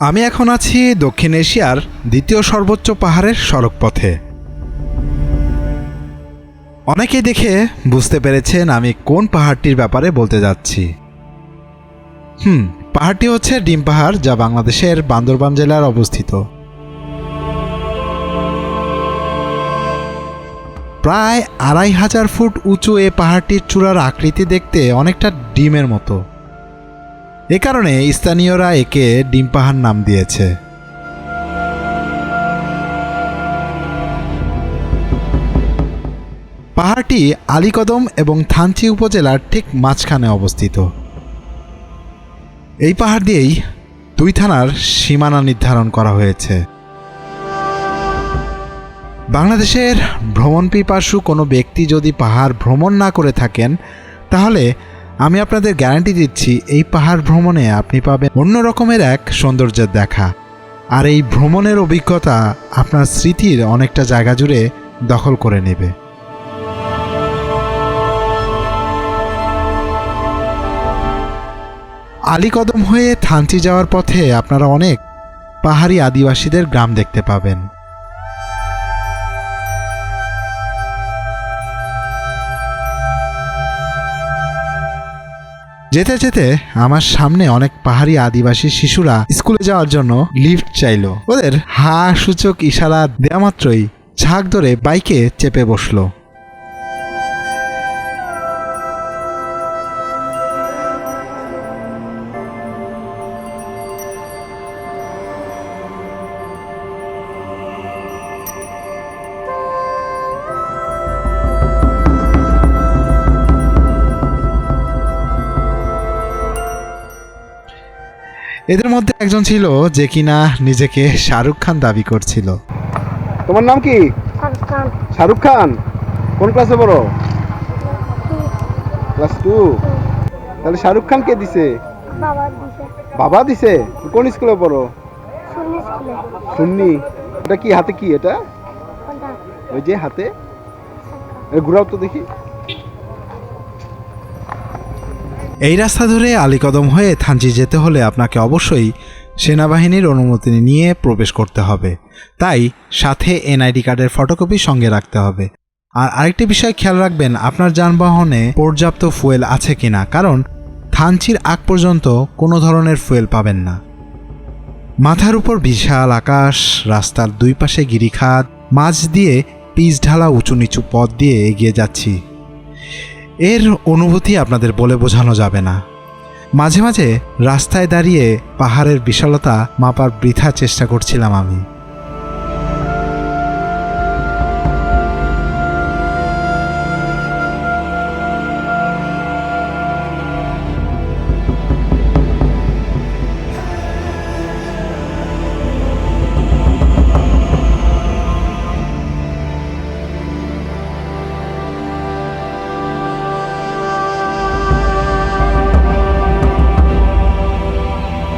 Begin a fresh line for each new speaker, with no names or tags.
আমি এখন আছি দক্ষিণ এশিয়ার দ্বিতীয় সর্বোচ্চ পাহাড়ের সড়কপথে। অনেকেই দেখে বুঝতে পেরেছেন আমি কোন পাহাড়টির ব্যাপারে বলতে যাচ্ছি। হুম, পাহাড়টি হচ্ছে ডিম পাহাড় যা বাংলাদেশের বান্দরবান জেলার অবস্থিত। প্রায় আড়াই হাজার ফুট উঁচু এ পাহাড়টির চূড়ার আকৃতি দেখতে অনেকটা ডিমের মতো। এ কারণে স্থানীয়রা একে ডিম পাহাড় নাম দিয়েছে। পাহাড়টি আলীকদম এবং থানচি উপজেলার ঠিক মাঝখানে অবস্থিত। এই পাহাড় দিয়েই দুই থানার সীমানা নির্ধারণ করা হয়েছে। বাংলাদেশের ভ্রমণ পিপাসু কোনো ব্যক্তি যদি পাহাড় ভ্রমণ না করে থাকেন, তাহলে আমি আপনাদের গ্যারান্টি দিচ্ছি, এই পাহাড় ভ্রমণে আপনি পাবেন অন্য রকমের এক সৌন্দর্যের দেখা। আর এই ভ্রমণের অভিজ্ঞতা আপনার স্মৃতির অনেকটা জায়গা জুড়ে দখল করে নেবে। আলীকদম হয়ে থানচি যাওয়ার পথে আপনারা অনেক পাহাড়ি আদিবাসীদের গ্রাম দেখতে পাবেন। যেতে যেতে আমার সামনে অনেক পাহাড়ি আদিবাসী শিশুরা স্কুলে যাওয়ার জন্য লিফট চাইল। ওদের হা সূচক ইশারা দেওয়া মাত্রই ঝাঁক ধরে বাইকে চেপে বসল। এদের মধ্যে একজন ছিল যে কিনা নিজেকে শাহরুখ খান দাবি করছিল।
তোমার নাম কি? শাহরুখ খান। কোন ক্লাসে পড়ো? Class two. তাহলে শাহরুখ খান কে দিছে?
বাবা দিছে।
কোন স্কুলে পড়ো?
শুনি
শুননি এটা কি হাতে কি এটা? ওই যে হাতে? ঘুরাও তো দেখি।
এই রাস্তা ধরে আলীকদম হয়ে থানচি যেতে হলে আপনাকে অবশ্যই সেনাবাহিনীর অনুমতি নিয়ে প্রবেশ করতে হবে। তাই সাথে এনআইডি কার্ডের ফটোকপি সঙ্গে রাখতে হবে। আর আরেকটি বিষয় খেয়াল রাখবেন, আপনার যানবাহনে পর্যাপ্ত ফুয়েল আছে কিনা, কারণ থানচির আগ পর্যন্ত কোনো ধরনের ফুয়েল পাবেন না। মাথার উপর বিশাল আকাশ, রাস্তার দুই পাশে গিরিখাত, মাঝ দিয়ে পিচ ঢালা উঁচু নিচু পথ দিয়ে এগিয়ে যাচ্ছি। এর অনুভূতি আপনাদের বলে বোঝানো যাবে না। মাঝে মাঝে রাস্তায় দাঁড়িয়ে পাহাড়ের বিশালতা মাপার বৃথা চেষ্টা করছিলাম আমি।